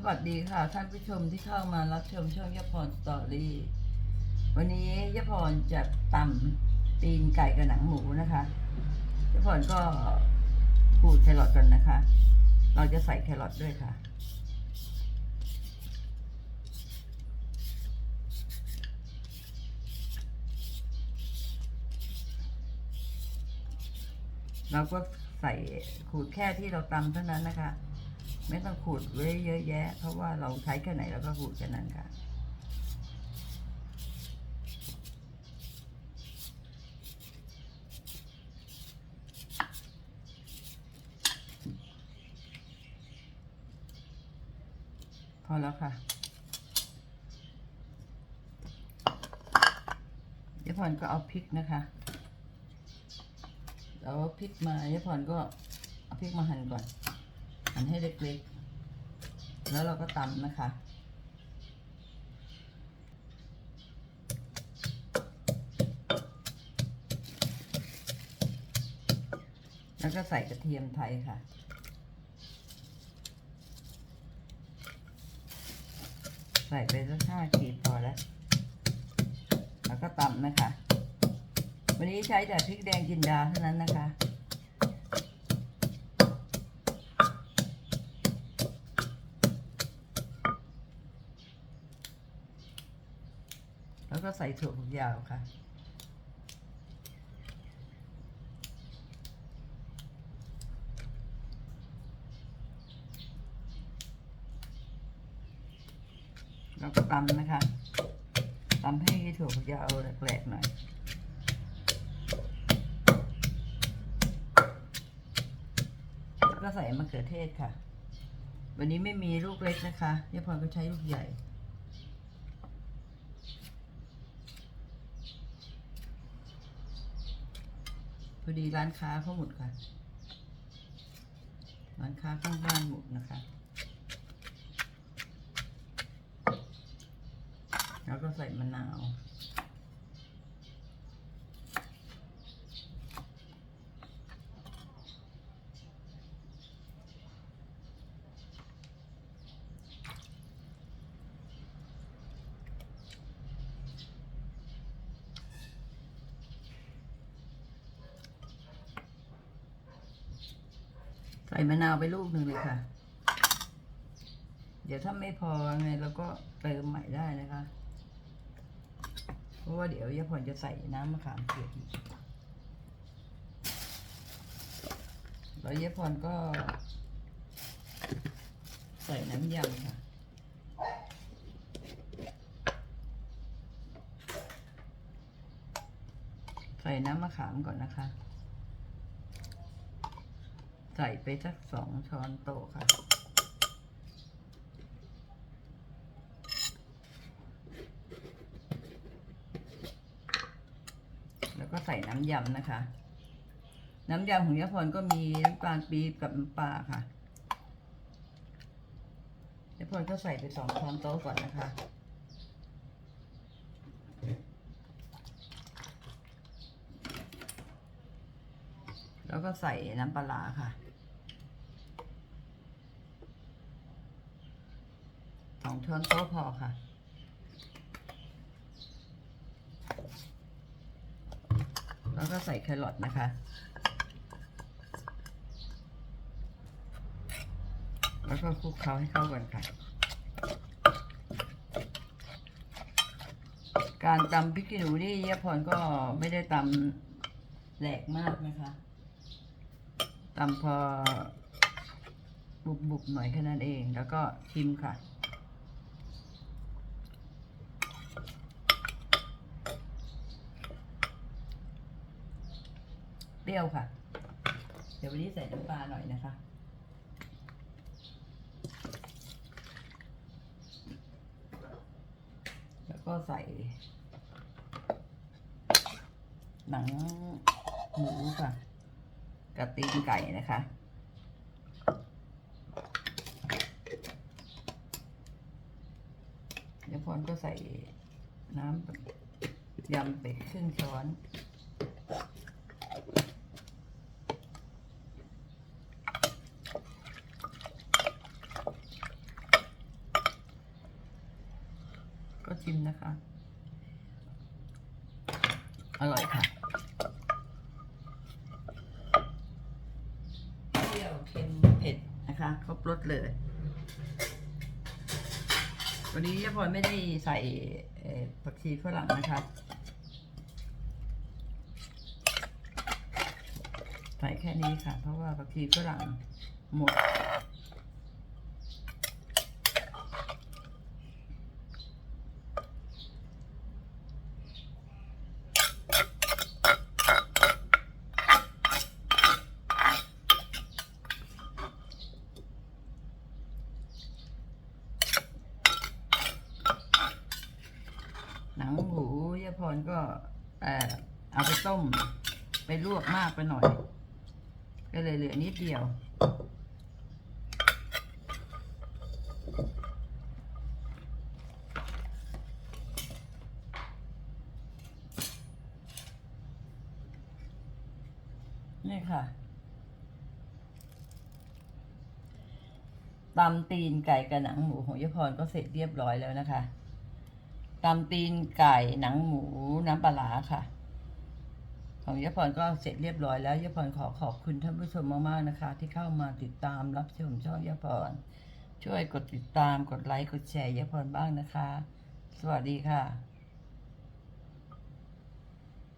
สวัสดีค่ะ ท่านผู้ชมที่เข้ามารับชมช่องยพรสตอรี่วันนี้ยพรจะตำตีนไก่กับหนังหมูนะคะยพรก็ขูดแครอทก่อนนะคะ เราจะใส่แครอทด้วยค่ะ เราก็ใส่ขูดแค่ที่เราตำเท่านั้นนะคะ ไม่ต้องขูดไว้เยอะแยะ เพราะว่าเราใช้แค่ไหนเราก็ขูดแค่นั้นค่ะพอแล้วค่ะ เยพรก็เอาพริกนะคะเอาพริกมาเยพรก็เอาพริกมาหั่นก่อน หั่นให้เล็กๆ แล้วเราก็ตำนะคะ แล้วก็ใส่กระเทียมไทยค่ะ ใส่ไปสักห้าขีดพอแล้ว แล้วก็ตำนะคะ วันนี้ใช้แต่พริกแดงจินดาเท่านั้นนะคะ แล้วก็ ใส่ถั่วฝักยาวค่ะแล้วก็ตำนะคะตำให้ถั่วฝักยาวแหลกๆหน่อยแล้วก็ใส่มะเขือเทศค่ะ วันนี้ไม่มีลูกเล็กนะคะยายพรก็ใช้ลูกใหญ่ อดีร้านค้าเขาหมดค่ะ ร้านค้าข้างบ้านหมดนะคะแล้วก็ใส่มะนาว ใส่มะนาวไปลูกหนึ่งเลยค่ะ เดี๋ยวถ้าไม่พอไงเราก็เติมใหม่ได้นะคะ เพราะว่าเดี๋ยวยายพรจะใส่น้ำมะขามเปียกอีกแล้วยายพรก็ ใส่น้ำยำค่ะใส่น้ำมะขามก่อนนะคะ ใส่ไปสักสองช้อนโต๊ะค่ะ แล้วก็ใส่น้ำยำนะคะ น้ำยำของยะพรก็มีน้ำตาลปี๊บกับน้ำปลาค่ะยะพรก็ใส่ไปสองช้อนโต๊ะก่อนนะคะแล้วก็ใส่น้ำปลาค่ะ องช้อนโต๊ะพอค่ะ แล้วก็ใส่แครอทนะคะ แล้วก็คลุกเคล้าให้เข้ากันค่ะ การตำพริกขี้หนูนี่ยะพรก็ไม่ได้ตำแหลกมากนะคะตำพอบุบๆหน่อยแค่นั้นเอง แล้วก็ชิมค่ะ ปรี้ยวค่ะ เดี๋ยววันนี้ใส่น้ำปลาหน่อยนะคะ แล้วก็ใส่ หนังหมูค่ะกับตีนไก่นะคะเดี๋ยวพรก็ใส่น้ำยำไปครึ่งช้อน ชิมนะคะ อร่อยค่ะเปรี้ยวเค็มเผ็ดนะคะ ครบรสเลย วันนี้ยาพรไม่ได้ใส่ผักชีฝรั่งนะคะใส่แค่นี้ค่ะ เพราะว่าผักชีฝรั่งหมด งหมูยาพรก็เออเอาไปต้ม ไปลวกมากไปหน่อย ก็เลยเหลือนิดเดียว นี่ค่ะตำตีนไก่กับหนังหมูของยายพรก็เสร็จเรียบร้อยแล้วนะคะ ตำตีนไก่หนังหมูน้ำปลาค่ะ ของยายพรก็เสร็จเรียบร้อยแล้วยายพรขอขอบคุณท่านผู้ชมมากๆนะคะ ที่เข้ามาติดตามรับชมช่องยายพรช่วยกดติดตามกดไลค์กดแชร์ยายพรบ้างนะคะ สวัสดีค่ะ